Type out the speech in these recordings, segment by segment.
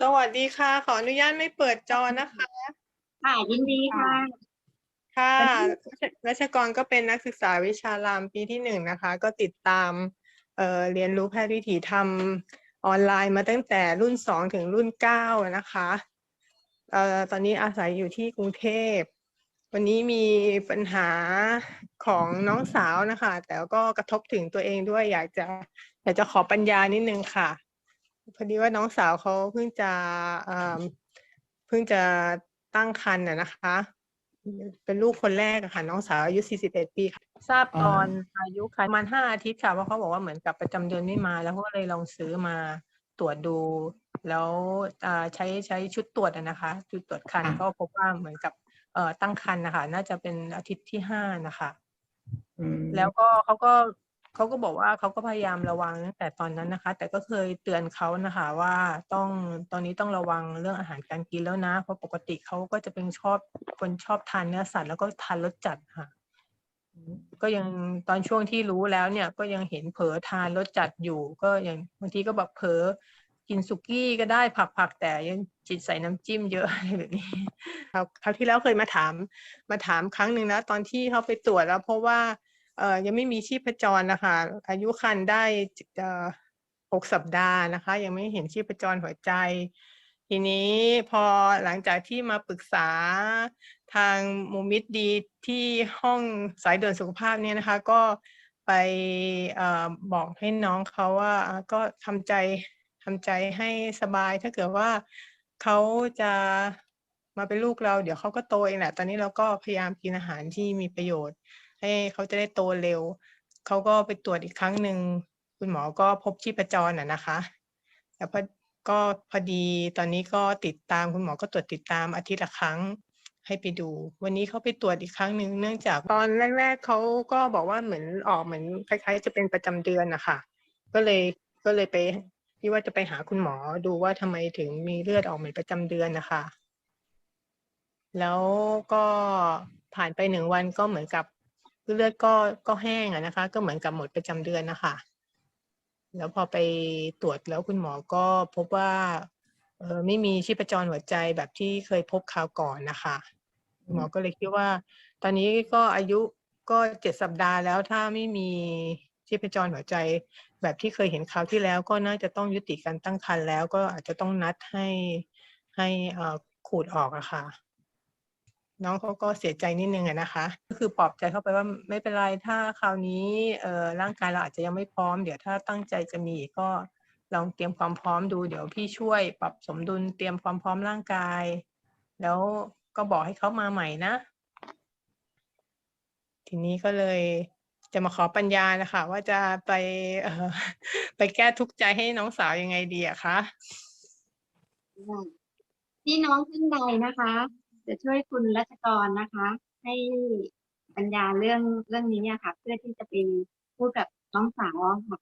สวัสดีค่ะ ขออนุญาตไม่เปิดจอนะคะ ค่ะยินดีค่ะ ค่ะวันรัชกรก็เป็นนักศึกษาวิชารามปีที่หนึ่งนะคะ ก็ติดตามเอ่อเรียนรู้แพทย์วิถีธรรมออนไลน์มาตั้งแต่รุ่นสองถึงรุ่นเก้านะคะเอ่อตอนนี้อาศัยอยู่ที่กรุงเทพ วันนี้มีปัญหาของน้องสาวนะคะ แต่ก็กระทบถึงตัวเองด้วยอยากจะอยากจะขอปัญญานิดนึงค่ะ พอดีว่าน้องสาวเขาเพิ่งจะเอ่อเพิ่งจะตั้งครรภ์น่ะนะคะ เป็นลูกคนแรกอะค่ะ น้องสาวอายุ 41 ปีค่ะ ทราบตอนอายุครรภ์ประมาณ5อาทิตย์ค่ะเพราะเขาบอกว่าเหมือนกับประจำเดือนไม่มา แล้วเขาก็เลยลองซื้อมาตรวจดู แล้วอ่าใช้ใช้ชุดตรวจอะนะคะ ชุดตรวจครรภ์ค่ะก็พบว่าเหมือนกับเอ่อตั้งครรภ์นะคะ น่าจะเป็นอาทิตย์ที่5นะคะอืมแล้วก็เขาก็ เขาก็บอกว่าเขาก็พยายามระวังตั้งแต่ตอนนั้นนะคะ แต่ก็เคยเตือนเขานะคะว่าต้องตอนนี้ต้องระวังเรื่องอาหารการกินแล้วนะ เพราะปกติเขาก็จะเป็นชอบคนชอบทานเนื้อสัตว์แล้วก็ทานรสจัดค่ะ ก็ยังตอนช่วงที่รู้แล้วเนี่ย ก็ยังเห็นเผลอทานรสจัดอยู่ ก็ยังบางทีก็แบบเผลอกินสุกี้ก็ได้ผักผักแต่ยังจิตใส่น้ำจิ้มเยอะอะไรแบบนี้คราวที่แล้วเคยมาถามมาถามครั้งหนึ่งแล้วตอนที่เขาไปตรวจแล้วเพราะว่า เอ่อยังไม่มีชีพจรนะคะ อายุครรภ์ได้เอ่อหกสัปดาห์นะคะ ยังไม่เห็นชีพจรหัวใจ ทีนี้พอหลังจากที่มาปรึกษาทางมูมิตดีที่ห้องสายด่วนสุขภาพเนี่ยนะคะ ก็ไปอบอกให้น้องเขาว่าก็ทำใจทำใจให้สบายถ้าเกิดว่าเขาจะมาเป็นลูกเรา เดี๋ยวเขาก็โตเองแหละ ตอนนี้เราก็พยายามกินอาหารที่มีประโยชน์ ให้เขาจะได้โตเร็ว เขาก็ไปตรวจอีกครั้งหนึ่งคุณหมอก็พบชีพจรน่ะนะคะ แต่พอก็พอดีตอนนี้ก็ติดตามคุณหมอก็ตรวจติดตามอาทิตย์ละครั้งให้ไปดู วันนี้เขาไปตรวจอีกครั้งหนึ่งเนื่องจากตอนแรก ๆเขาก็บอกว่าเหมือนออกเหมือนคล้ายๆ จะเป็นประจำเดือนนะคะก็เลยก็เลยไปที่ว่าจะไปหาคุณหมอดูว่าทำไมถึงมีเลือดออกเหมือนประจำเดือนนะคะ แล้วก็ผ่านไปหนึ่งวันก็เหมือนกับ เลือดก็ก็แห้งอะนะคะ ก็เหมือนกับหมดประจำเดือนนะคะ แล้วพอไปตรวจแล้วคุณหมอก็พบว่าเออไม่มีชีพจรหัวใจแบบที่เคยพบคราวก่อนนะคะ หมอก็เลยคิดว่า ตอนนี้ก็อายุก็เจ็ดสัปดาห์แล้วถ้าไม่มีชีพจรหัวใจ แบบที่เคยเห็นคราวที่แล้ว ก็น่าจะต้องยุติการตั้งครรภ์แล้ว ก็อาจจะต้องนัดให้ให้อ่อขูดออกอะค่ะ น้องเขาก็เสียใจนิดนึงอะนะคะ ก็คือปลอบใจเข้าไปว่าไม่เป็นไรถ้าคราวนี้เอ่อร่างกายเราอาจจะยังไม่พร้อม เดี๋ยวถ้าตั้งใจจะมีกก็ลองเตรียมความพร้อมดู เดี๋ยวพี่ช่วยปรับสมดุลเตรียมความพร้อมร่างกาย แล้วก็บอกให้เขามาใหม่นะ ทีนี้ก็เลยจะมาขอปัญญานะคะ ว่าจะไปเอ่อไปแก้ทุกข์ใจให้น้องสาวยังไงดีอะคะพี่น้องท่านใดนะคะ จะช่วยคุณรัชกรนะคะ ให้ปัญญาเรื่องเรื่องนี้เนี่ยค่ะ เพื่อที่จะไปพูดกับน้องสาวค่ะ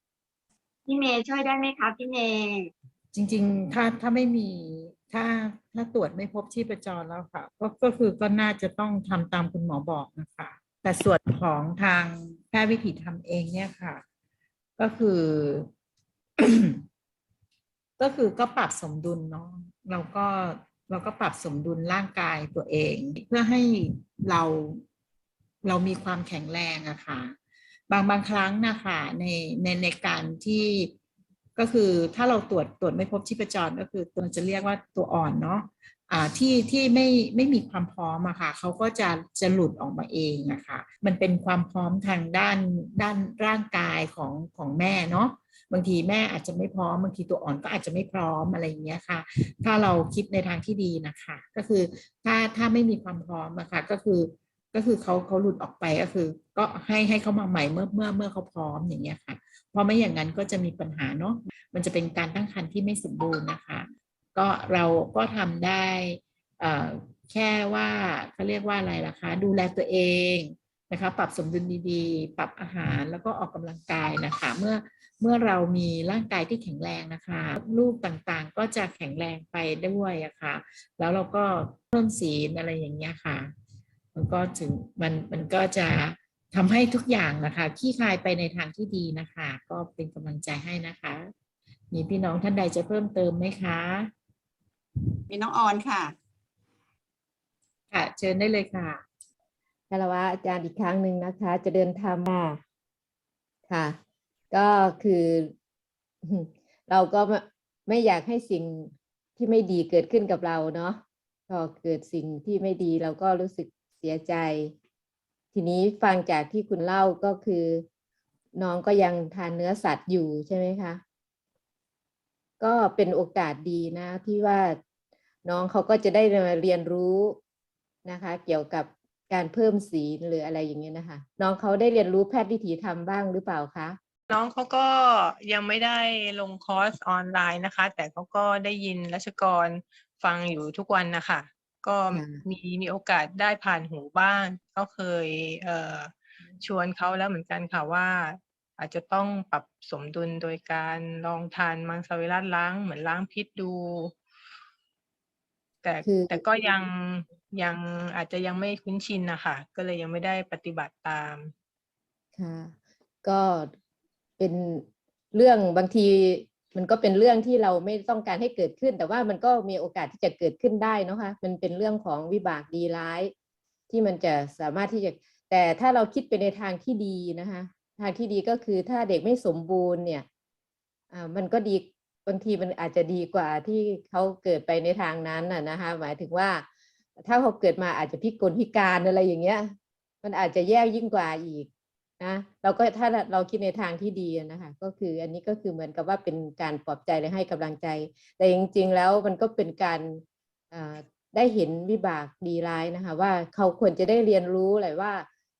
พี่เมย์ช่วยได้ไหมคะพี่เมย์จริงๆ ถ้าถ้าไม่มีถ้าถ้าตรวจไม่พบชีพจรแล้วค่ะ ก็ก็คือก็น่าจะต้องทำตามคุณหมอบอกนะคะ แต่ส่วนของทางแพทย์วิถีทำเองเนี่ยค่ะ ก็คือ ก็คือก็ปรับสมดุลเนาะเราก็ เราก็ปรับสมดุลร่างกายตัวเอง เพื่อให้เราเรามีความแข็งแรงอะค่ะ บางบางครั้งนะคะในในในการที่ก็คือถ้าเราตรวจตรวจไม่พบชีพจรก็คือตัวจะเรียกว่าตัวอ่อนเนาะอ่าที่ที่ไม่ไม่มีความพร้อมอะค่ะเขาก็จะจะหลุดออกมาเองอะค่ะ มันเป็นความพร้อมทางด้านด้านร่างกายของของแม่เนาะ บางทีแม่อาจจะไม่พร้อมบางทีตัวอ่อนก็อาจจะไม่พร้อมอะไรอย่างเงี้ยค่ะ ถ้าเราคิดในทางที่ดีนะคะ ก็คือถ้าถ้าไม่มีความพร้อมนะคะก็คือก็คือเขาเขาหลุดออกไปก็คือ ก็ให้ให้เขามาใหม่เมื่อเมื่อเมื่อเขาพร้อมอย่างเงี้ยค่ะเพราะไม่อย่างนั้นก็จะมีปัญหาเนาะมันจะเป็นการตั้งครรภ์ที่ไม่สมบูรณ์นะคะ ก็เราก็ทำได้แค่ว่าเขาเรียกว่าอะไรล่ะคะดูแลตัวเองนะคะ ปรับสมดุลดีๆ ปรับอาหารแล้วก็ออกกำลังกายนะคะ เมื่อ เมื่อเรามีร่างกายที่แข็งแรงนะคะลูกต่างๆก็จะแข็งแรงไปด้วยอะค่ะ แล้วเราก็เพิ่มศีลอะไรอย่างเงี้ยค่ะ มันก็ถึงมันมันก็จะทำให้ทุกอย่างนะคะขี้คายไปในทางที่ดีนะคะ ก็เป็นกำลังใจให้นะคะ มีพี่น้องท่านใดจะเพิ่มเติมไหมคะ มีน้องออนค่ะ ค่ะ เชิญได้เลยค่ะคารวะอาจารย์อีกครั้งหนึ่งนะคะ จะเดินทางมาค่ะ ก็คือเราก็ไม่อยากให้สิ่งที่ไม่ดีเกิดขึ้นกับเราเนาะพอเกิดสิ่งที่ไม่ดีเราก็รู้สึกเสียใจ ทีนี้ฟังจากที่คุณเล่าก็คือ น้องก็ยังทานเนื้อสัตว์อยู่ใช่ไหมคะก็เป็นโอกาสดีนะที่ว่าน้องเขาก็จะได้มาเรียนรู้นะคะ เกี่ยวกับการเพิ่มศีหรืออะไรอย่างเงี้ยนะคะ น้องเขาได้เรียนรู้แพทย์วิถีธรรมบ้างหรือเปล่าคะ น้องเขาก็ยังไม่ได้ลงคอร์สออนไลน์นะคะ แต่เขาก็ได้ยินรัชกรฟังอยู่ทุกวันนะคะก็ค่ะมีมีโอกาสได้ผ่านหูบ้าง ก็เคยเอ่อชวนเขาแล้วเหมือนกันค่ะว่า อาจจะต้องปรับสมดุลโดยการลองทานมังสวิรัตล้างเหมือนล้างพิษดู แต่คือแต่ก็ยังยังอาจจะยังไม่คุ้นชินนะคะก็เลยยังไม่ได้ปฏิบัติตาม ค่ะ ก็ เป็นเรื่องบางทีมันก็เป็นเรื่องที่เราไม่ต้องการให้เกิดขึ้น แต่ว่ามันก็มีโอกาสที่จะเกิดขึ้นได้นะคะมันเป็นเรื่องของวิบากดีร้าย ที่มันจะสามารถที่จะแต่ถ้าเราคิดไปในทางที่ดีนะคะ ทางที่ดีก็คือถ้าเด็กไม่สมบูรณ์เนี่ยอ่ามันก็ดีบางทีมันอาจจะดีกว่าที่เขาเกิดไปในทางนั้นน่ะนะคะ หมายถึงว่า ถ้าเขาเกิดมาอาจจะพิกลพิการอะไรอย่างเงี้ย มันอาจจะแย่ยิ่งกว่าอีก นะเราก็ถ้าเราคิดในทางที่ดีนะคะก็คืออันนี้ก็คือเหมือนกับว่าเป็นการปลอบใจและให้กำลังใจ แต่จริง ๆ แล้วมันก็เป็นการได้เห็นวิบากดีร้ายนะคะ ว่าเขาควรจะได้เรียนรู้แหละว่า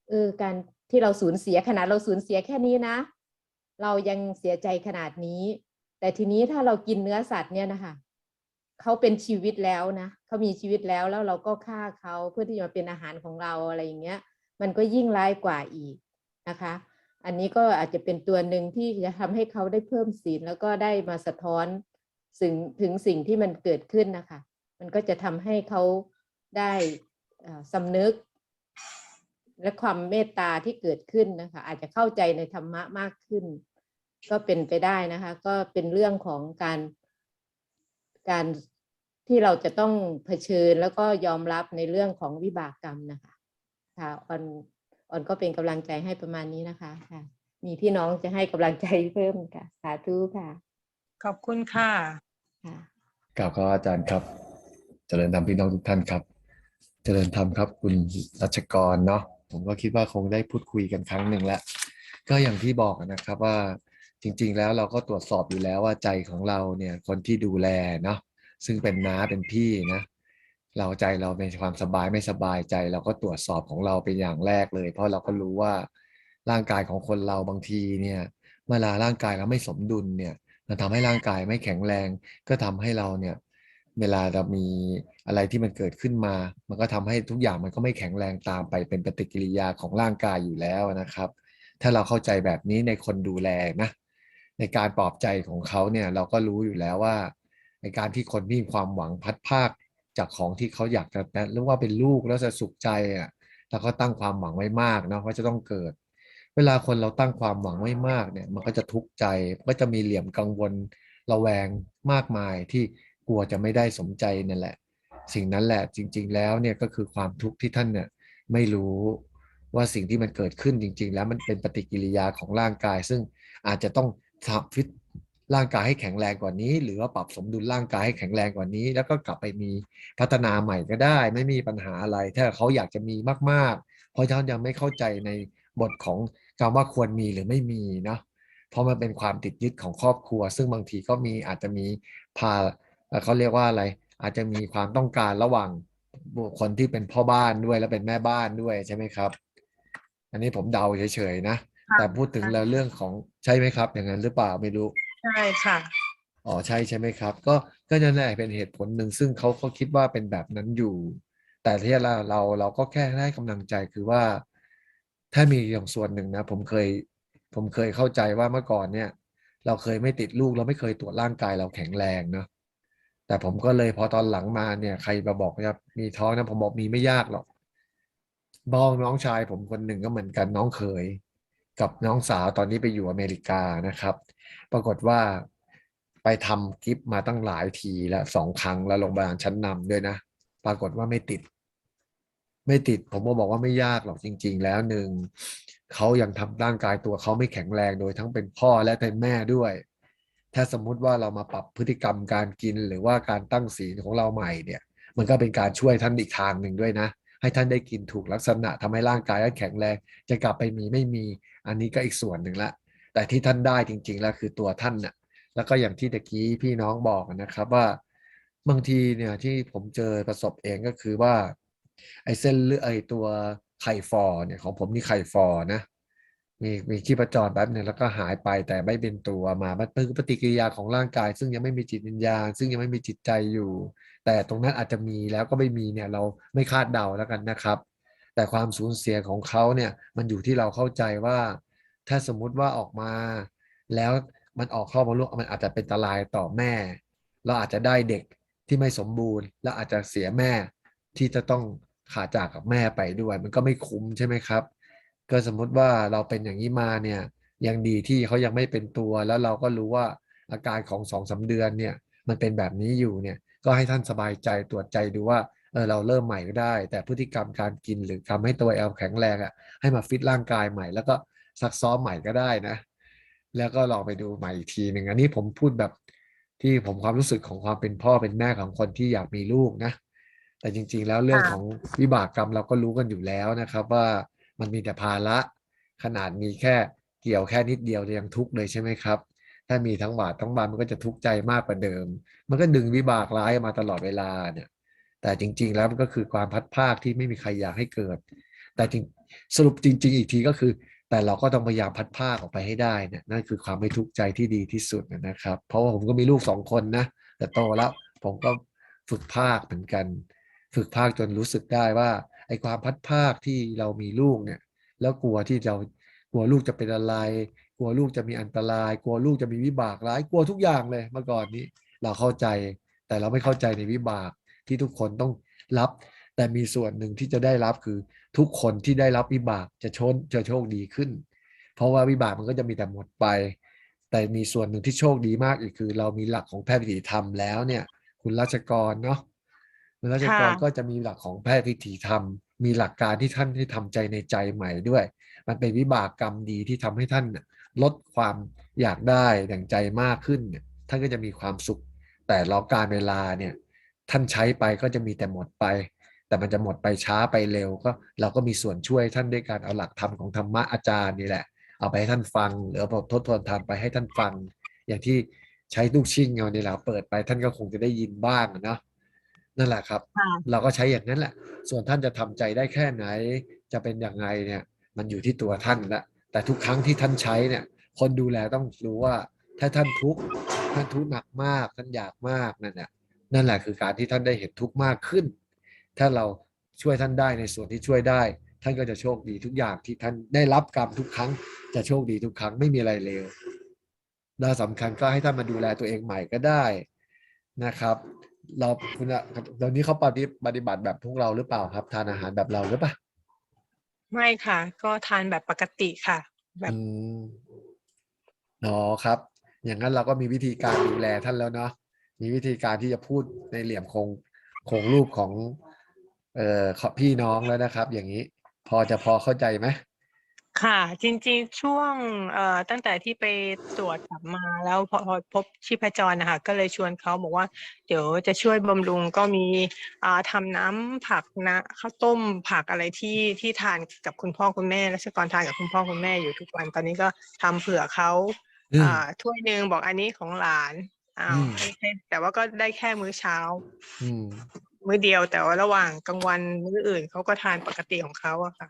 เออการที่เราสูญเสียขนาดเราสูญเสียแค่นี้นะ เรายังเสียใจขนาดนี้ แต่ทีนี้ถ้าเรากินเนื้อสัตว์เนี่ยนะคะเขาเป็นชีวิตแล้วนะเขามีชีวิตแล้วแล้วเราก็ฆ่าเขาเพื่อที่จะมาเป็นอาหารของเราอะไรอย่างเงี้ย มันก็ยิ่งร้ายกว่าอีก นะคะ อันนี้ก็อาจจะเป็นตัวหนึ่งที่จะทำให้เขาได้เพิ่มศีลแล้วก็ได้มาสะท้อนถึงถึงสิ่งที่มันเกิดขึ้นนะคะ มันก็จะทำให้เขาได้สำนึก และความเมตตาที่เกิดขึ้นนะคะ อาจจะเข้าใจในธรรมะมากขึ้น ก็เป็นไปได้นะคะ ก็เป็นเรื่องของการการที่เราจะต้องเผชิญแล้วก็ยอมรับในเรื่องของวิบากกรรมนะคะ ค่ะออน ออนก็เป็นกำลังใจให้ประมาณนี้นะคะค่ะ มีพี่น้องจะให้กำลังใจเพิ่มค่ะ สาธุค่ะ ขอบคุณค่ะค่ะกล่าวขออาจารย์ครับ เจริญธรรมพี่น้องทุกท่านครับ เจริญธรรมครับ คุณรัชกรเนาะผมก็คิดว่าคงได้พูดคุยกันครั้งหนึ่งแล้ว ก็อย่างที่บอกนะครับว่าจริง ๆ แล้วเราก็ตรวจสอบอยู่แล้วว่าใจของเราเนี่ยคนที่ดูแลเนาะซึ่งเป็นน้าเป็นพี่นะ เราใจเราเป็นความสบายไม่สบายใจ เราก็ตรวจสอบของเราเป็นอย่างแรกเลย เพราะเราก็รู้ว่าร่างกายของคนเราบางทีเนี่ยเมื่อลาร่างกายเราไม่สมดุลเนี่ยมันทำให้ร่างกายไม่แข็งแรง ก็ทำให้เราเนี่ยเวลาเรามีอะไรที่มันเกิดขึ้นมา มันก็ทำให้ทุกอย่างมันก็ไม่แข็งแรงตามไปเป็นปฏิกิริยาของร่างกายอยู่แล้วนะครับ ถ้าเราเข้าใจแบบนี้ในคนดูแลนะในการปลอบใจของเขาเนี่ยเราก็รู้อยู่แล้วว่าในการที่คนมีความหวังพัดภาค จากของที่เขาอยากจะนะหรือว่าเป็นลูกแล้วจะสุขใจอะแล้วก็ตั้งความหวังไว้มากนะว่าจะต้องเกิด เวลาคนเราตั้งความหวังไว้มากเนี่ย มันก็จะทุกข์ใจก็จะมีเหลี่ยมกังวลระแวงมากมายที่กลัวจะไม่ได้สมใจนั่นแหละ สิ่งนั้นแหละจริง ๆ แล้วเนี่ยก็คือความทุกข์ที่ท่านเนี่ยไม่รู้ว่าสิ่งที่มันเกิดขึ้นจริง ๆ แล้วมันเป็นปฏิกิริยาของร่างกาย ซึ่งอาจจะต้องทำฟิต ร่างกายให้แข็งแรงกว่านี้ หรือว่าปรับสมดุลร่างกายให้แข็งแรงกว่านี้ แล้วก็กลับไปมีพัฒนาใหม่ก็ได้ ไม่มีปัญหาอะไร ถ้าเขาอยากจะมีมากๆ เพราะเขายังไม่เข้าใจในบทของคำว่าควรมีหรือไม่มีเนาะเพราะมันเป็นความติดยึดของครอบครัว ซึ่งบางทีก็มีอาจจะมีพาเอ่อเขาเรียกว่าอะไร อาจจะมีความต้องการระหว่างบุคคลที่เป็นพ่อบ้านด้วยและเป็นแม่บ้านด้วยใช่ไหมครับ อันนี้ผมเดาเฉยๆนะค่ะแต่พูดถึงแล้วเรื่องของใช่ไหมครับ อย่างนั้นหรือเปล่าไม่รู้ ใช่ค่ะ อ๋อใช่ใช่ไหมครับ ก็ก็นั่นแหละเป็นเหตุผลหนึ่งซึ่งเขาเขาคิดว่าเป็นแบบนั้นอยู่ แต่ที่เราเราเราก็แค่ให้กำลังใจคือว่า ถ้ามีอย่างส่วนหนึ่งนะ ผมเคย ผมเคยเข้าใจว่าเมื่อก่อนเนี่ย เราเคยไม่ติดลูกเราไม่เคยตรวจร่างกายเราแข็งแรงเนาะแต่ผมก็เลยพอตอนหลังมาเนี่ย ใครมาบอกว่ามีท้องนะผมบอกมีไม่ยากหรอกบ้องน้องชายผมคนหนึ่งก็เหมือนกันน้องเขยกับน้องสาวตอนนี้ไปอยู่อเมริกานะครับ ปรากฏว่าไปทำกิฟมาตั้งหลายทีแล้วสองครั้งแล้วโรงพยาบาลชั้นนำด้วยนะ ปรากฏว่าไม่ติด ไม่ติดผมก็บอกว่าไม่ยากหรอกจริง ๆ แล้วหนึ่งเขายังทำร่างกายตัวเขาไม่แข็งแรงโดยทั้งเป็นพ่อและเป็นแม่ด้วย ถ้าสมมุติว่าเรามาปรับพฤติกรรมการกินหรือว่าการตั้งศีลของเราใหม่เนี่ย มันก็เป็นการช่วยท่านอีกทางหนึ่งด้วยนะ ให้ท่านได้กินถูกลักษณะทำให้ร่างกายท่านแข็งแรง จะกลับไปมีไม่มี อันนี้ก็อีกส่วนหนึ่งละ แต่ที่ท่านได้จริง ๆ แล้วคือตัวท่านน่ะแล้วก็อย่างที่ตะกี้พี่น้องบอกนะครับว่าบางทีเนี่ยที่ผมเจอประสบเองก็คือว่า ไอ้เส้นเลือดไอ้ตัวไข่ฟอเนี่ยของผมนี่ไข่ฟอนะมีมีชีพจรแป๊บหนึ่งแล้วก็หายไปแต่ไม่เป็นตัวมามันเป็นปฏิกิริยาของร่างกาย ซึ่งยังไม่มีจิตวิญญาณ ซึ่งยังไม่มีจิตใจอยู่ แต่ตรงนั้นอาจจะมีแล้วก็ไม่มีเนี่ยเราไม่คาดเดาแล้วกันนะครับ แต่ความสูญเสียของเขาเนี่ยมันอยู่ที่เราเข้าใจว่า ถ้าสมมุติว่าออกมา แล้วมันออกข้ามาลูกมันอาจจะเป็นอันตรายต่อแม่ เราอาจจะได้เด็กที่ไม่สมบูรณ์ และอาจจะเสียแม่ที่จะต้องขาดจากกับแม่ไปด้วย มันก็ไม่คุ้มใช่ไหมครับ ก็สมมุติว่าเราเป็นอย่างนี้มาเนี่ยยังดีที่เขายังไม่เป็นตัว แล้วเราก็รู้ว่าอาการของสองสาเดือนเนี่ยมันเป็นแบบนี้อยู่เนี่ยก็ให้ท่านสบายใจตรวจใจดูว่าเออเราเริ่มใหม่ก็ได้ แต่พฤติกรรมการกินหรือทำให้ตัวแอลแข็งแรงอะให้มาฟิตร่างกายใหม่ แล้วก็ ซักซ้อมใหม่ก็ได้นะ แล้วก็ลองไปดูใหม่อีกทีหนึ่งอันนี้ผมพูดแบบที่ผมความรู้สึกของความเป็นพ่อเป็นแม่ของคนที่อยากมีลูกนะ แต่จริง ๆ แล้วเรื่องของวิบากกรรมเราก็รู้กันอยู่แล้วนะครับ ว่ามันมีแต่ภาระขนาดมีแค่เกี่ยวแค่นิดเดียวยังทุกข์เลยใช่ไหมครับ ถ้ามีทั้งบาททั้งบานมันก็จะทุกข์ใจมากกว่าเดิม มันก็ดึงวิบากร้ายมาตลอดเวลาเนี่ยแต่จริง ๆ แล้วมันก็คือความพัดภาคที่ไม่มีใครอยากให้เกิด แต่จริงสรุปจริง ๆ อีกทีก็คือ แต่เราก็ต้องพยายามพัดภาคออกไปให้ได้เนี่ยนั่นคือความไม่ทุกข์ใจที่ดีที่สุดนะครับ เพราะว่าผมก็มีลูกสองคนนะแต่โตแล้วผมก็ฝึกภาคเหมือนกัน ฝึกภาคจนรู้สึกได้ว่าไอ้ความพัดภาคที่เรามีลูกเนี่ย แล้วกลัวที่เรากลัวลูกจะเป็นอะไร กลัวลูกจะมีอันตราย กลัวลูกจะมีวิบากร้าย กลัวทุกอย่างเลยเมื่อก่อนนี้ เราเข้าใจ แต่เราไม่เข้าใจในวิบากที่ทุกคนต้องรับ แต่มีส่วนหนึ่งที่จะได้รับคือ ทุกคนที่ได้รับวิบากจะชนจะโชคดีขึ้น เพราะว่าวิบากมันก็จะมีแต่หมดไป แต่มีส่วนหนึ่งที่โชคดีมากอีกคือ เรามีหลักของแพทย์วิถีธรรมแล้วเนี่ย คุณรัชกรเนาะคุณรัชกรค่ะก็จะมีหลักของแพทย์วิถีธรรม มีหลักการที่ท่านให้ทำใจในใจใหม่ด้วย มันเป็นวิบากกรรมดีที่ทำให้ท่านน่ะลดความอยากได้ดั่งใจมากขึ้นเนี่ยท่านก็จะมีความสุข แต่รอการเวลาเนี่ยท่านใช้ไปก็จะมีแต่หมดไป แต่มันจะหมดไปช้าไปเร็วก็เราก็มีส่วนช่วยท่านด้วยการเอาหลักธรรมของธรรมะอาจารย์นี่แหละ เอาไปให้ท่านฟัง หรือเอาบททดทวนธรรมไปให้ท่านฟัง อย่างที่ใช้ลูกชิ่งเอานี่แหละเปิดไปท่านก็คงจะได้ยินบ้างอะเนาะนั่นแหละครับค่ะเราก็ใช้อย่างนั้นแหละ ส่วนท่านจะทำใจได้แค่ไหน จะเป็นอย่างไรเนี่ย มันอยู่ที่ตัวท่านละแต่ทุกครั้งที่ท่านใช้เนี่ย คนดูแลต้องรู้ว่า ถ้าท่านทุกข์ท่านทุกข์หนักมาก ท่านอยากมากนั่นแหละนั่นแหละคือการที่ท่านได้เห็นทุกข์มากขึ้น ถ้าเราช่วยท่านได้ในส่วนที่ช่วยได้ ท่านก็จะโชคดีทุกอย่างที่ท่านได้รับกรรมทุกครั้ง จะโชคดีทุกครั้งไม่มีอะไรเลวและสำคัญก็ให้ท่านมาดูแลตัวเองใหม่ก็ได้นะครับ เราคุณอะตอนนี้เขาปฏิปฏิบัติแบบพวกเราหรือเปล่าครับ ทานอาหารแบบเราหรือเปล่าไม่ค่ะ ก็ทานแบบปกติค่ะ แบบอืมอ๋อครับ อย่างนั้นเราก็มีวิธีการดูแลท่านแล้วเนาะมีวิธีการที่จะพูดในเหลี่ยมโครงโครงรูปของ เอ่อพี่น้องแล้วนะครับ อย่างนี้ พอจะพอเข้าใจไหมค่ะ จริงๆช่วงเอ่อตั้งแต่ที่ไปตรวจกลับมาแล้วพอพอพบชีพจรนะคะก็เลยชวนเขาบอกว่า เดี๋ยวจะช่วยบำรุงก็มีอ่าทำน้ำผักนะข้าวต้มผักอะไรที่ที่ทานกับคุณพ่อคุณแม่รัชกรทานกับคุณพ่อคุณแม่อยู่ทุกวันตอนนี้ก็ทำเผื่อเขาอืม อ่าถ้วยหนึ่งบอกอันนี้ของหลานอ้าวอืม ให้ให้แต่ว่าก็ได้แค่มื้อเช้า อืม มื้อเดียวแต่ว่าระหว่างกลางวันมื้ออื่นเขาก็ทานปกติของเขาอะค่ะ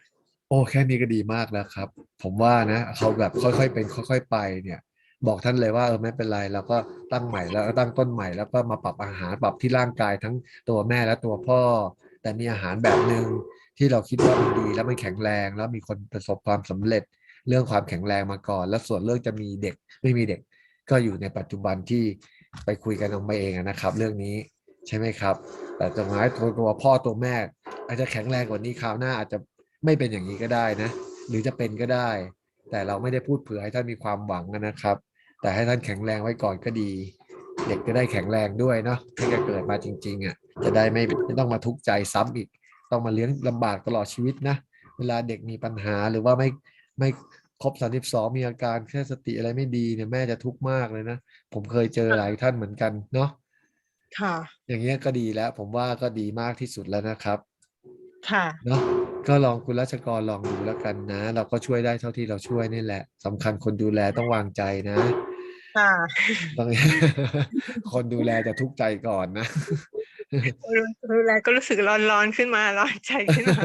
โอ้แค่นี้ก็ดีมากแล้วครับ ผมว่านะเขาแบบค่อยๆเป็นค่อย ๆ ไปเนี่ย บอกท่านเลยว่าเออไม่เป็นไรเราก็ตั้งใหม่แล้วก็ตั้งต้นใหม่แล้วก็มาปรับอาหารปรับที่ร่างกายทั้งตัวแม่และตัวพ่อ แต่มีอาหารแบบหนึ่งที่เราคิดว่ามันดีแล้วมันแข็งแรงแล้วมีคนประสบความสำเร็จเรื่องความแข็งแรงมาก่อน แล้วส่วนเรื่องจะมีเด็กไม่มีเด็ก ก็อยู่ในปัจจุบันที่ไปคุยกันออกมาเองนะครับ เรื่องนี้ใช่ไหมครับ แต่ตรงนั้นตัวตัวพ่อตัวแม่ อาจจะแข็งแรงกว่านี้คราวหน้าอาจจะไม่เป็นอย่างนี้ก็ได้นะ หรือจะเป็นก็ได้ แต่เราไม่ได้พูดเผื่อให้ท่านมีความหวังนะครับ แต่ให้ท่านแข็งแรงไว้ก่อนก็ดี เด็กจะได้แข็งแรงด้วยเนาะตั้งแต่เกิดมาจริงๆอะจะได้ไม่ไม่ต้องมาทุกข์ใจซ้ำอีก ต้องมาเลี้ยงลำบากตลอดชีวิตนะ เวลาเด็กมีปัญหาหรือว่าไม่ไม่ครบ32มีอาการแค่สติอะไรไม่ดีเนี่ยแม่จะทุกข์มากเลยนะ ผมเคยเจอหลายท่านเหมือนกันเนาะ ค่ะ อย่างเงี้ยก็ดีแล้ว ผมว่าก็ดีมากที่สุดแล้วนะครับ ค่ะเนาะก็ลองคุณรัชกรลองดูแล้วกันนะ เราก็ช่วยได้เท่าที่เราช่วยนี่แหละสำคัญคนดูแลต้องวางใจนะค่ะต้อง คนดูแลจะทุกข์ใจก่อนนะดูแลก็รู้สึกร้อนๆขึ้นมาร้อนใจขึ้นมา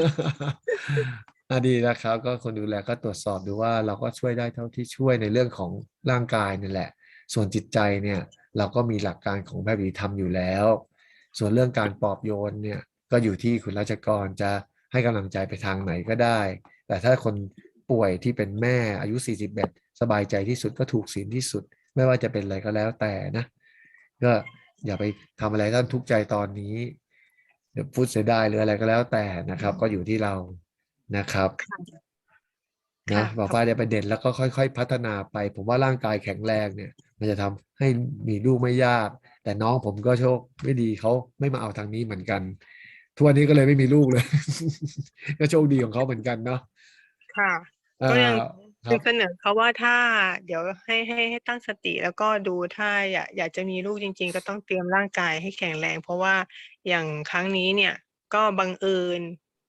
อะดีนะครับ ก็คนดูแลก็ตรวจสอบดูว่าเราก็ช่วยได้เท่าที่ช่วยในเรื่องของร่างกายนี่แหละ ส่วนจิตใจเนี่ย เราก็มีหลักการของแพทย์วิถีธรรมอยู่แล้ว ส่วนเรื่องการปลอบโยนเนี่ยก็อยู่ที่คุณราชกรจะให้กำลังใจไปทางไหนก็ได้ แต่ถ้าคนป่วยที่เป็นแม่อายุ 41 สบายใจที่สุดก็ถูกศีลที่สุด ไม่ว่าจะเป็นอะไรก็แล้วแต่นะ ก็อย่าไปทำอะไรท่านทุกข์ใจตอนนี้พูดเสียดายหรืออะไรก็แล้วแต่นะครับ ก็อยู่ที่เรานะครับ นะค่ะบอกว่าจะไปเด่นแล้วก็ค่อย ๆ พัฒนาไป ผมว่าร่างกายแข็งแรงเนี่ย มันจะทำให้มีลูกไม่ยาก แต่น้องผมก็โชคไม่ดีเขาไม่มาเอาทางนี้เหมือนกันทุกวันนี้ก็เลยไม่มีลูกเลย ก็โชคดีของเขาเหมือนกันเนาะค่ะเอ่ก็ยังอคคืรัอบเสนอเขาว่าถ้าเดี๋ยวให้ให้ให้ตั้งสติแล้วก็ดูถ้าอยากอยากจะมีลูกจริง ๆ ก็ต้องเตรียมร่างกายให้แข็งแรง เพราะว่าอย่างครั้งนี้เนี่ย ก็บังเอิญ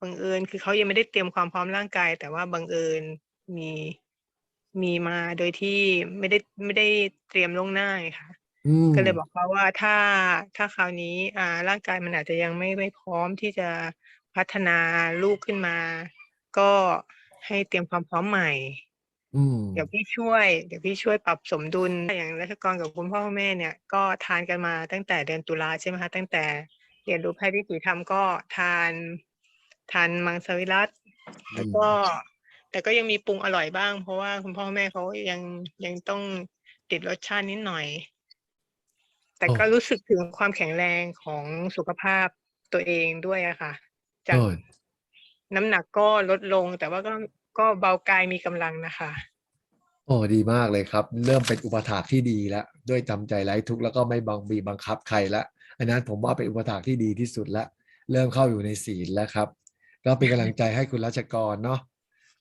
บังเอิญคือเขายังไม่ได้เตรียมความพร้อมร่างกาย แต่ว่าบังเอิญ มีมีมาโดยที่ไม่ได้ไม่ได้เตรียมล่วงหน้าไงค่ะอืมก็เลยบอกเขาว่าถ้าถ้าคราวนี้ อ่า ร่างกายมันอาจจะยังไม่ไม่พร้อมที่จะพัฒนาลูกขึ้นมา ก็ให้เตรียมความพร้อมใหม่อืมเดี๋ยวพี่ช่วย เดี๋ยวพี่ช่วยปรับสมดุลอย่างรัชกรกับคุณพ่อคุณแม่เนี่ย ก็ทานกันมาตั้งแต่เดือนตุลาใช่ไหมคะตั้งแต่เรียนรู้แพทย์วิถีธรรมก็ทานทานมังสวิรัตแล้วก็ แต่ก็ยังมีปรุงอร่อยบ้าง เพราะว่าคุณพ่อคุณแม่เขายังยังต้องติดรสชาตินิดหน่อย แต่ก็รู้สึกถึงความแข็งแรงของสุขภาพตัวเองด้วยอะค่ะ จากโอ้ยน้ำหนักก็ลดลง แต่ว่าก็ก็เบากายมีกำลังนะคะโอ้ดีมากเลยครับ เริ่มเป็นอุปถากที่ดีแล้ว ด้วยจำใจไร้ทุกข์แล้วก็ไม่บังบีบบังคับใครละอันนั้นผมว่าเป็นอุปถากที่ดีที่สุดละเริ่มเข้าอยู่ในศีลแล้วครับ ก็เป็นกำลังใจให้คุณรัชกรเนาะ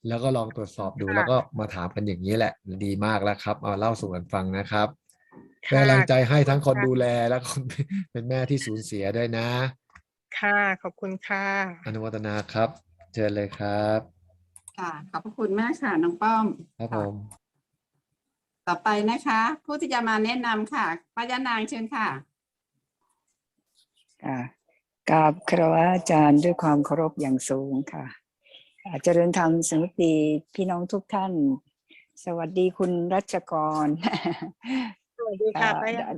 แล้วก็ลองตรวจสอบดูค่ะแล้วก็มาถามกันอย่างนี้แหละ ดีมากแล้วครับเอาเล่าสู่กันฟังนะครับค่ะเป็นกำลังใจให้ทั้งคนค่ะดูแลและคนเป็นแม่ที่สูญเสียด้วยนะ ค่ะ ขอบคุณค่ะ อนุโมทนาครับ เชิญเลยครับ ค่ะขอบพระคุณมากค่ะน้องป้อมครับะผมต่อไปนะคะ ผู้ที่จะมาแนะนำค่ะป้ายานางเชิญค่ะ ค่ะกราบคารวะอาจารย์ด้วยความเคารพอย่างสูงค่ะอ่า เจริญธรรมสวัสดีพี่น้องทุกท่าน สวัสดีคุณรัชกร สวัสดีค่ะอ่าป้ายา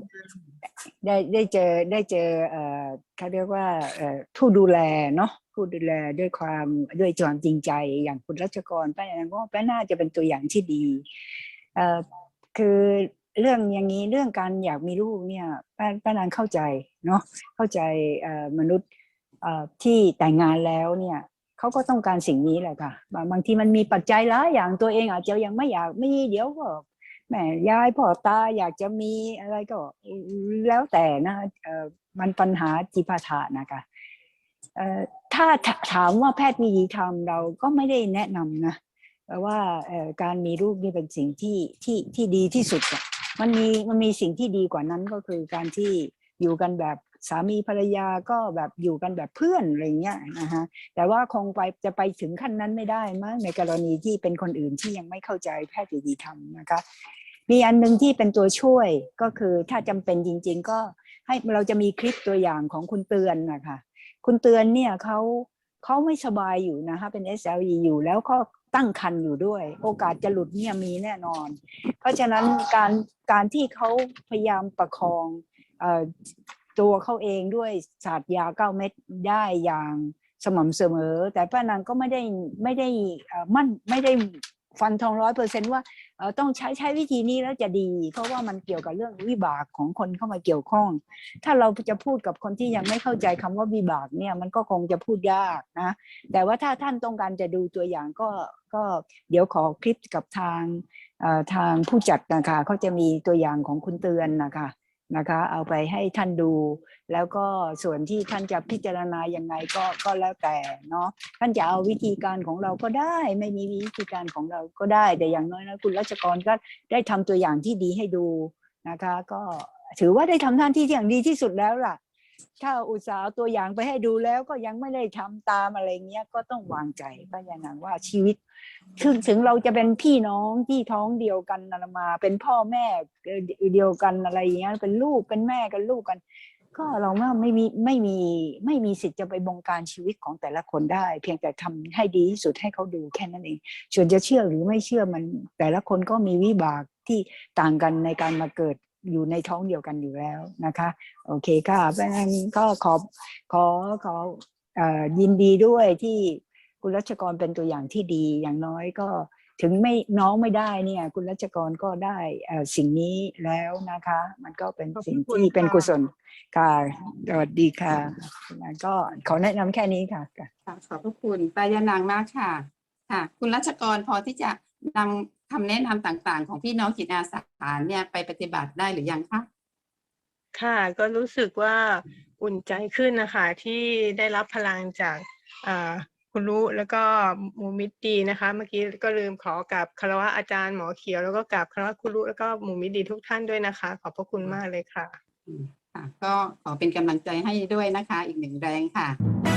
ได้ได้เจอได้เจอเอ่อเขาเรียกว่าเอ่อผู้ดูแลเนาะผู้ดูแลด้วยความด้วยความจริงใจ อย่างคุณรัชกรป้าอย่างก็ป้าน่าจะเป็นตัวอย่างที่ดีเอ่อคือเรื่องอย่างนี้เรื่องการอยากมีลูกเนี่ยป้าป้านางเข้าใจเนาะเข้าใจเอ่อมนุษย์เอ่อที่แต่งงานแล้วเนี่ย เขาก็ต้องการสิ่งนี้แหละค่ะบางทีมันมีปัจจัยหลายอย่างตัวเองอาจจะยังไม่อยากมีเดี๋ยวก็แม่ยายพ่อตาอยากจะมีอะไรก็แล้วแต่นะมันปัญหาจิปาถะนะคะถ้าถามว่าแพทย์วิถีธรรมเราก็ไม่ได้แนะนำนะว่าการมีลูกนี่เป็นสิ่งที่ที่ที่ดีที่สุดมันมีมันมีสิ่งที่ดีกว่านั้นก็คือการที่อยู่กันแบบ สามีภรรยาก็แบบอยู่กันแบบเพื่อนอะไรเงี้ยนะฮะแต่ว่าคงไปจะไปถึงขั้นนั้นไม่ได้มั้งในกรณีที่เป็นคนอื่นที่ยังไม่เข้าใจแพทย์วิถีธรรมนะคะมีอันหนึ่งที่เป็นตัวช่วยก็คือถ้าจำเป็นจริง ๆ ก็ให้เราจะมีคลิปตัวอย่างของคุณเตือนนะคะคุณเตือนเนี่ยเขาเขาไม่สบายอยู่นะคะเป็น SLE อยู่แล้วก็ตั้งครรภ์อยู่ด้วย โอกาสจะหลุดเนี่ยมีแน่นอน เพราะฉะนั้นการการที่เขาพยายามประคองเตัวเขาเองด้วยศาสตร์ยาเก้าเม็ดได้อย่างสม่ำเสมอ แต่ป้านางก็ไม่ได้ไม่ได้มั่นไม่ได้ฟันทองร้อยเปอร์เซนต์ว่าต้องใช้ใช้วิธีนี้แล้วจะดี เพราะว่ามันเกี่ยวกับเรื่องวิบากของคนเข้ามาเกี่ยวข้อง ถ้าเราจะพูดกับคนที่ยังไม่เข้าใจคำว่าวิบากเนี่ยมันก็คงจะพูดยากนะ แต่ว่าถ้าท่านต้องการจะดูตัวอย่างก็ก็เดี๋ยวขอคลิปกับทางทางผู้จัดนะคะเขาจะมีตัวอย่างของคุณเตือนนะคะ นะคะเอาไปให้ท่านดู แล้วก็ส่วนที่ท่านจะพิจารณายังไงก็ก็แล้วแต่เนาะท่านจะเอาวิธีการของเราก็ได้ ไม่มีวิธีการของเราก็ได้ แต่อย่างน้อยนะคุณรัชกรก็ได้ทำตัวอย่างที่ดีให้ดูนะคะ ก็ถือว่าได้ทำหน้าที่ที่อย่างดีที่สุดแล้วล่ะ ถ้าอุตสาห์ตัวอย่างไปให้ดูแล้วก็ยังไม่ได้ทำตามอะไรเงี้ยก็ต้องวางใจป้ายานางว่าชีวิตถึงถึงเราจะเป็นพี่น้องที่ท้องเดียวกันนะมา เป็นพ่อแม่เดียวกันอะไรอย่างเงี้ยเป็นลูกเป็นแม่กันลูกกัน ก็เราว่าไม่มีไม่มีไม่มีสิทธิ์จะไปบงการชีวิตของแต่ละคนได้ เพียงแต่ทำให้ดีที่สุดให้เขาดูแค่นั้นเองส่วนจะเชื่อหรือไม่เชื่อมันแต่ละคนก็มีวิบากที่ต่างกันในการมาเกิด อยู่ในท้องเดียวกันอยู่แล้วนะคะ โอเคค่ะเพราะฉะนั้นก็ขอขอขออยินดีด้วยที่คุณรัชกรเป็นตัวอย่างที่ดีอย่างน้อยก็ถึงไม่น้องไม่ได้เนี่ยคุณรัชกรก็ได้สิ่งนี้แล้วนะคะ มันก็เป็นสิ่งที่เป็นกุศลค่ะสวัสดีค่ะแล้วก็ขอแนะนำแค่นี้ค่ะขอบพระคุณปายานางมากค่ะ ค่ะ คุณรัชกรพอที่จะ นำคำแนะนำต่างๆ ของพี่น้องจิตอาสาเนี่ยไปปฏิบัติได้หรือยังคะค่ะ ก็รู้สึกว่าอุ่นใจขึ้นนะคะ ที่ได้รับพลังจากอ่าคุณรู้แล้วก็มูมิตดีนะคะ เมื่อกี้ก็ลืมขอกับคารวะอาจารย์หมอเขียว แล้วก็กับคารวะคุณรู้แล้วก็มูมิตดีทุกท่านด้วยนะคะ ขอบพระคุณมากเลยค่ะอืมค่ะก็ขอเป็นกำลังใจให้ด้วยนะคะ อีกหนึ่งแรงค่ะ